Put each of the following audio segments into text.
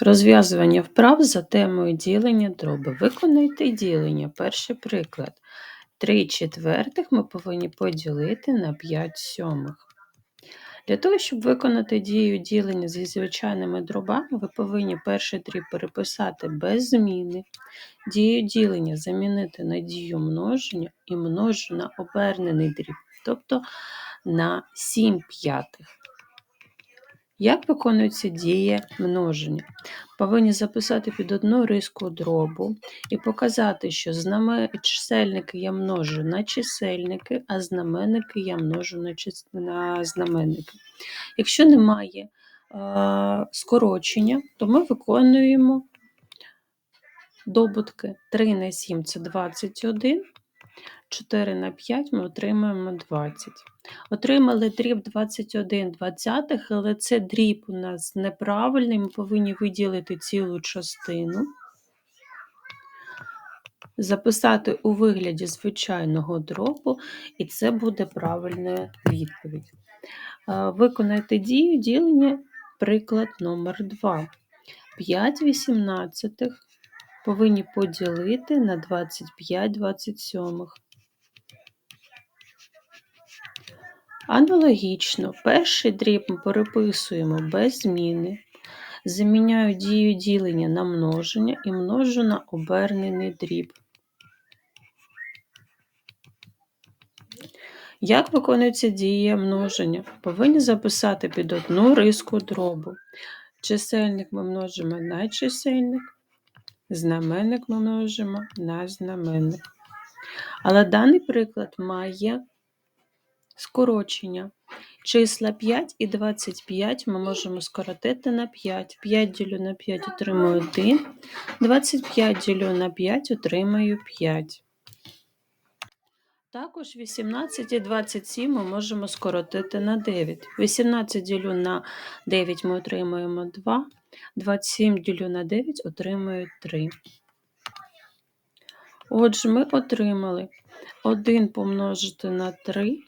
Розв'язування вправ за темою ділення дроби. Виконайте ділення. Перший приклад. 3 четвертих ми повинні поділити на 5 сьомих. Для того, щоб виконати дію ділення зі звичайними дробами, ви повинні перший дріб переписати без зміни, дію ділення замінити на дію множення і множу на обернений дріб, тобто на 7 п'ятих. Як виконується дія множення? Повинні записати під одну риску дробу і показати, що знаме... чисельники я множу на чисельники, а знаменники я множу на, чис... на знаменники. Якщо немає е... скорочення, то ми виконуємо добутки 3 на 7 це 21, 4 на 5 ми отримаємо 20. Отримали дріб 21 двадцятих, але це дріб у нас неправильний, ми повинні виділити цілу частину, записати у вигляді звичайного дробу, і це буде правильна відповідь. Виконайте дію ділення, приклад номер 2. 5 вісімнадцятих повинні поділити на 25 27. Аналогічно, перший дріб ми переписуємо без зміни, заміняю дію ділення на множення і множу на обернений дріб. Як виконується дія множення? Повинні записати під одну риску дробу. Чисельник ми множимо на чисельник, знаменник ми множимо на знаменник. Але даний приклад має Скорочення. Числа 5 і 25 ми можемо скоротити на 5. 5 ділю на 5 отримую 1. 25 ділю на 5 отримаю 5. Також 18 і 27 ми можемо скоротити на 9. 18 ділю на 9 ми отримуємо 2. 27 ділю на 9 отримую 3. Отже, ми отримали 1 помножити на 3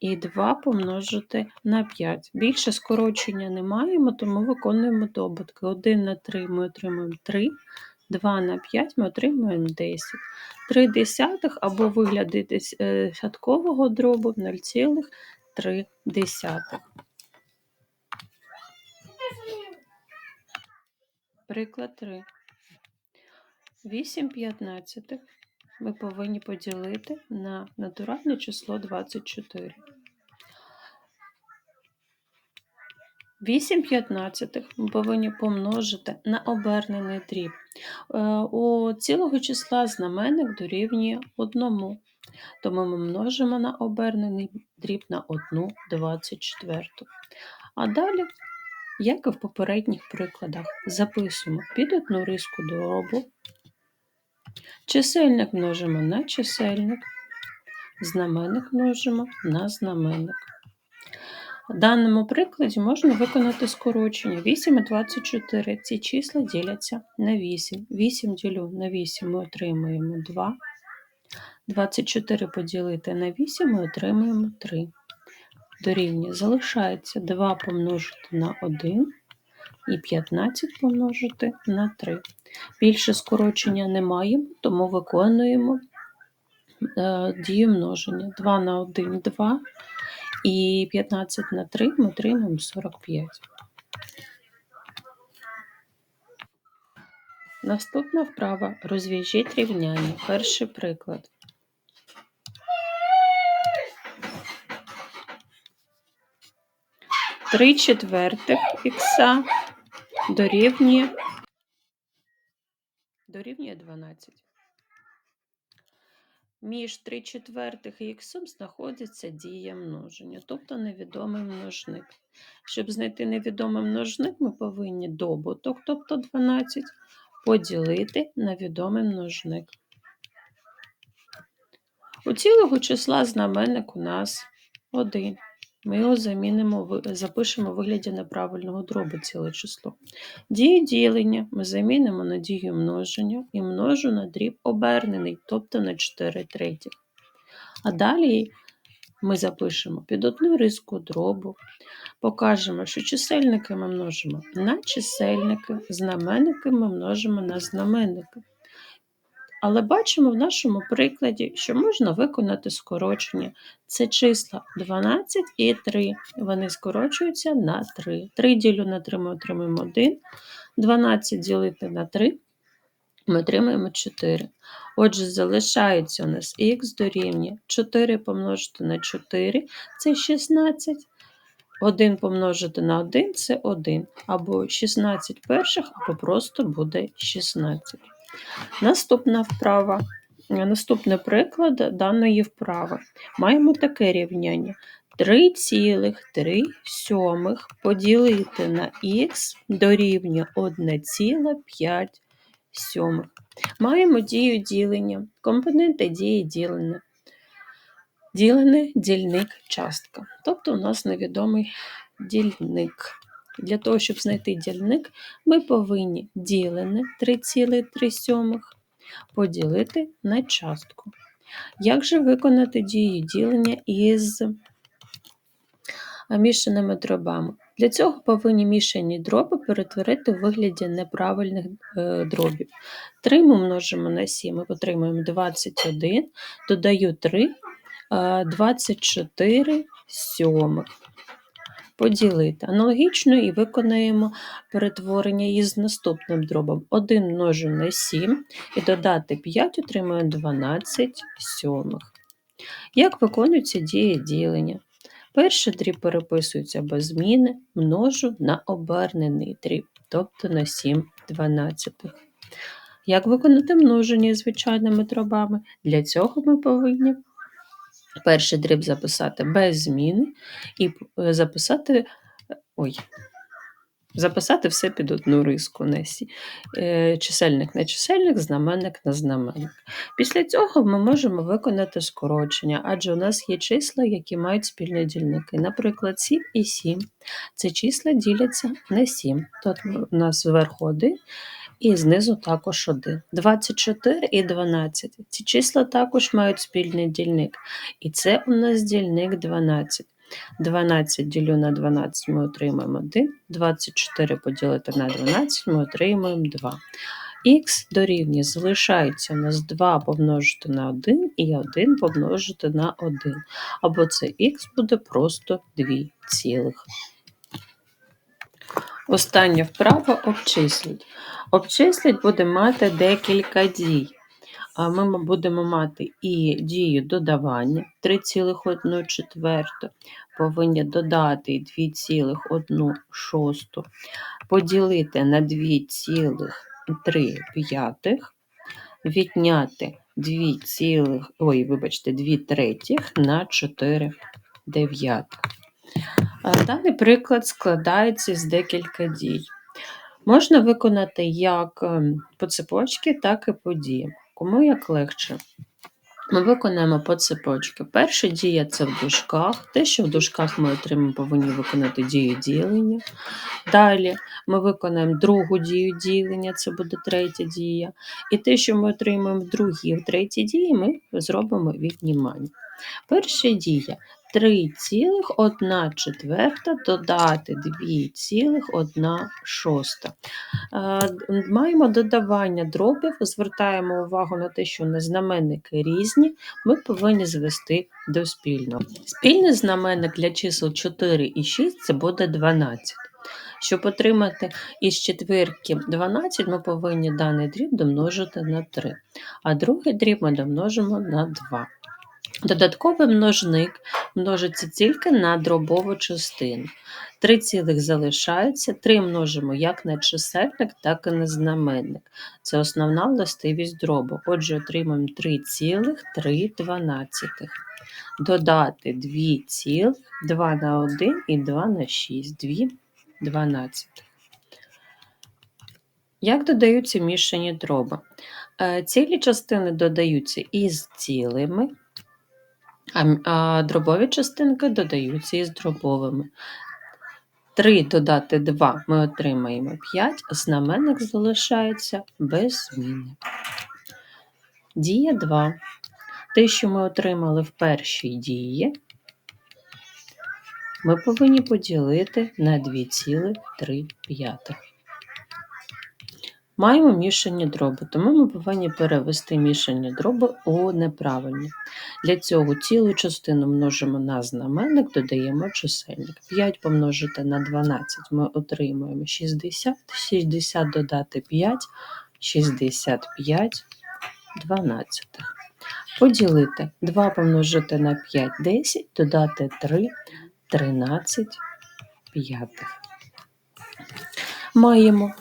і 2 помножити на 5. Більше скорочення не маємо, тому виконуємо добутки. 1 на 3 ми отримуємо 3, 2 на 5 ми отримуємо 10. 3 десятих або вигляди десяткового дробу 0,3. Приклад 3. 8 п'ятнадцятих ми повинні поділити на натуральне число 24. 8 п'ятнадцятих ми повинні помножити на обернений дріб. Е, у цілого числа знаменник дорівнює 1. Тому ми множимо на обернений дріб на 1 24. А далі, як і в попередніх прикладах, записуємо під одну риску дробу Чисельник множимо на чисельник, знаменник множимо на знаменник. В даному прикладі можна виконати скорочення 8 і 24. Ці числа діляться на 8. 8 ділю на 8 ми отримуємо 2. 24 поділити на 8 ми отримуємо 3. Дорівнює залишається 2 помножити на 1 і 15 помножити на 3. Більше скорочення не маємо, тому виконуємо е, дію множення. 2 на 1 2 і 15 на 3 ми отримаємо 45. Наступна вправа розв'яжіть рівняння. Перший приклад. Три четвертих х дорівнює дорівнює 12. Між 3 четвертих і х знаходиться дія множення, тобто невідомий множник. Щоб знайти невідомий множник, ми повинні добуток, тобто 12, поділити на відомий множник. У цілого числа знаменник у нас 1. Ми його замінимо, запишемо у вигляді неправильного дробу ціле число. Дію ділення ми замінимо на дію множення і множу на дріб обернений, тобто на 4 треті. А далі ми запишемо під одну риску дробу, покажемо, що чисельники ми множимо на чисельники, знаменники ми множимо на знаменники. Але бачимо в нашому прикладі, що можна виконати скорочення. Це числа 12 і 3. Вони скорочуються на 3. 3 ділю на 3 ми отримаємо 1. 12 ділити на 3 ми отримаємо 4. Отже, залишається у нас х дорівнює 4 помножити на 4 це 16. 1 помножити на 1 це 1. Або 16 перших, або просто буде 16. Наступна вправа. Наступний приклад даної вправи. Маємо таке рівняння. 3,3 сьомих поділити на х дорівнює 1,5 сьомих. Маємо дію ділення, компоненти дії ділення. Ділене дільник частка. Тобто у нас невідомий дільник. Для того, щоб знайти дільник, ми повинні ділене 3,3 поділити на частку. Як же виконати дію ділення із мішаними дробами? Для цього повинні мішані дроби перетворити в вигляді неправильних е, дробів. 3 ми множимо на 7, ми отримаємо 21, додаю 3, 24 сьомих. Поділити. Аналогічно і виконаємо перетворення із наступним дробом. 1 множимо на 7 і додати 5 отримуємо 12 сьомих. Як виконується дія ділення? Перший дріб переписується без зміни, множу на обернений дріб, тобто на 7 дванадцятих. Як виконати множення звичайними дробами? Для цього ми повинні перший дріб записати без зміни і е, записати ой, записати все під одну риску Несі. Е, чисельник на чисельник, знаменник на знаменник. Після цього ми можемо виконати скорочення, адже у нас є числа, які мають спільні дільники. Наприклад, 7 і 7. Ці числа діляться на 7. Тут у нас зверху 1 і знизу також 1. 24 і 12. Ці числа також мають спільний дільник. І це у нас дільник 12. 12 ділю на 12 ми отримаємо 1, 24 поділити на 12 ми отримаємо 2. Х дорівнює залишається у нас 2 помножити на 1 і 1 помножити на 1. Або це х буде просто 2 цілих. Остання вправа обчисліть. Обчисліть буде мати декілька дій. Ми будемо мати і дію додавання 3,1 четверту, повинні додати 2,1 шосту, поділити на 2,3 відняти 2, ой, вибачте, 2 третіх на 4 дев'ятих. Даний приклад складається з декілька дій. Можна виконати як ем, по цепочці, так і по діям. Кому як легше. Ми виконаємо по цепочці. Перша дія це в дужках. Те, що в дужках ми отримаємо, повинні виконати дію ділення. Далі ми виконаємо другу дію ділення, це буде третя дія. І те, що ми отримаємо в другій в третій дії, ми зробимо віднімання. Перша дія 3,1 четверта додати 2,1 шоста. Маємо додавання дробів, звертаємо увагу на те, що на знаменники різні, ми повинні звести до спільного. Спільний знаменник для чисел 4 і 6 це буде 12. Щоб отримати із четвірки 12, ми повинні даний дріб домножити на 3, а другий дріб ми домножимо на 2. Додатковий множник множиться тільки на дробову частину. Три цілих залишається, три множимо як на чисельник, так і на знаменник. Це основна властивість дробу. Отже, отримаємо 3,3. Додати 2 цілих, 2 на 1 і 2 на 6, 2 12. Як додаються мішані дроби? Е, цілі частини додаються із цілими а дробові частинки додаються із дробовими. 3 додати 2 ми отримаємо 5, знаменник залишається без зміни. Дія 2. Те, що ми отримали в першій дії, ми повинні поділити на 2,3. Маємо мішані дроби, тому ми повинні перевести мішані дроби у неправильні. Для цього цілу частину множимо на знаменник, додаємо чисельник. 5 помножити на 12 ми отримуємо 60, 60 додати 5, 65 дванадцятих. Поділити 2 помножити на 5 10, додати 3 13 п'ятих. Маємо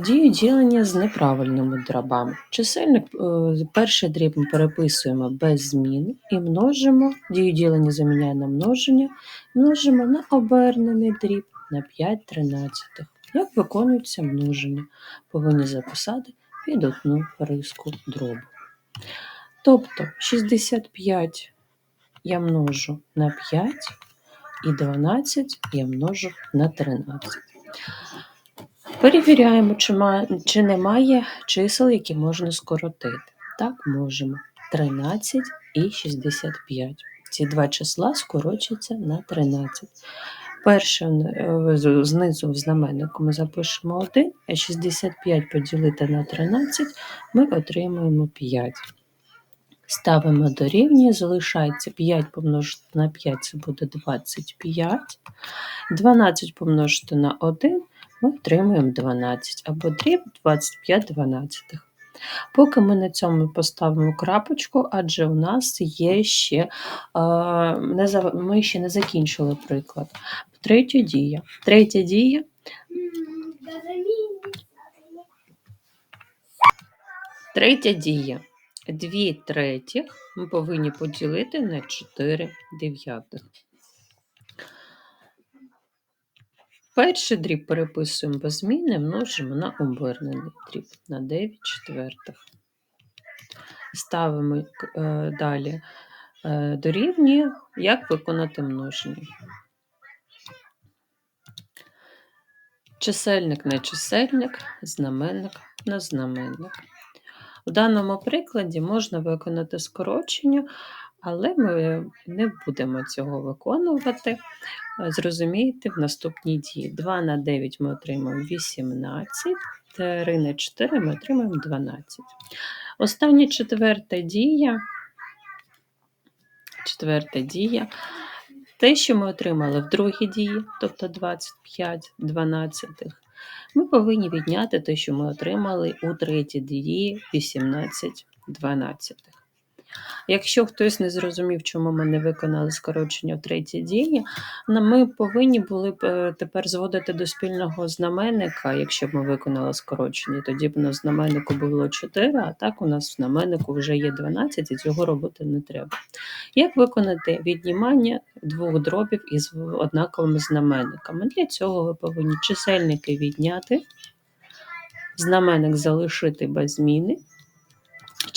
дію ділення з неправильними дробами. Чисельник, е, перший дріб ми переписуємо без змін і множимо, дію ділення заміняє на множення, множимо на обернений дріб на 5 тринадцятих. Як виконується множення? Повинні записати під одну риску дробу. Тобто 65 я множу на 5 і 12 я множу на 13. Перевіряємо, чи, має, чи немає чисел, які можна скоротити. Так, можемо. 13 і 65. Ці два числа скорочаться на 13. Перше е, знизу в знаменнику ми запишемо 1, а 65 поділити на 13 ми отримуємо 5. Ставимо дорівнює, залишається 5 помножити на 5, це буде 25. 12 помножити на 1, ми отримуємо 12, або дріб 25 дванадцятих. Поки ми на цьому поставимо крапочку, адже у нас є ще, ми ще не закінчили приклад. Третя дія. Третя дія Третя дія. Дві третіх ми повинні поділити на 4 дев'ятих. Перший дріб переписуємо без зміни, множимо на обернений дріб на 9 четвертих. Ставимо е, далі е, дорівнює, як виконати множення. Чисельник на чисельник, знаменник на знаменник. У даному прикладі можна виконати скорочення, але ми не будемо цього виконувати. Зрозумієте, в наступній дії 2 на 9 ми отримаємо 18, 3 на 4 ми отримаємо 12. Остання четверта дія. Четверта дія. Те, що ми отримали в другій дії, тобто 25 дванадцятих, ми повинні відняти те, що ми отримали у третій дії 18 дванадцятих. Якщо хтось не зрозумів, чому ми не виконали скорочення в третій дії, ми повинні були б е, тепер зводити до спільного знаменника, якщо б ми виконали скорочення. Тоді б в знаменнику було 4, а так у нас в знаменнику вже є 12, і цього робити не треба. Як виконати віднімання двох дробів із однаковими знаменниками? Для цього ви повинні чисельники відняти, знаменник залишити без зміни.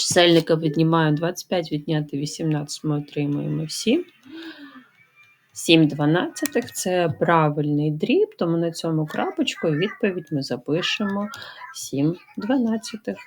Чисельника віднімаємо 25, відняти 18, ми отримуємо 7. 7 дванадцятих – це правильний дріб, тому на цьому крапочку відповідь ми запишемо 7 дванадцятих.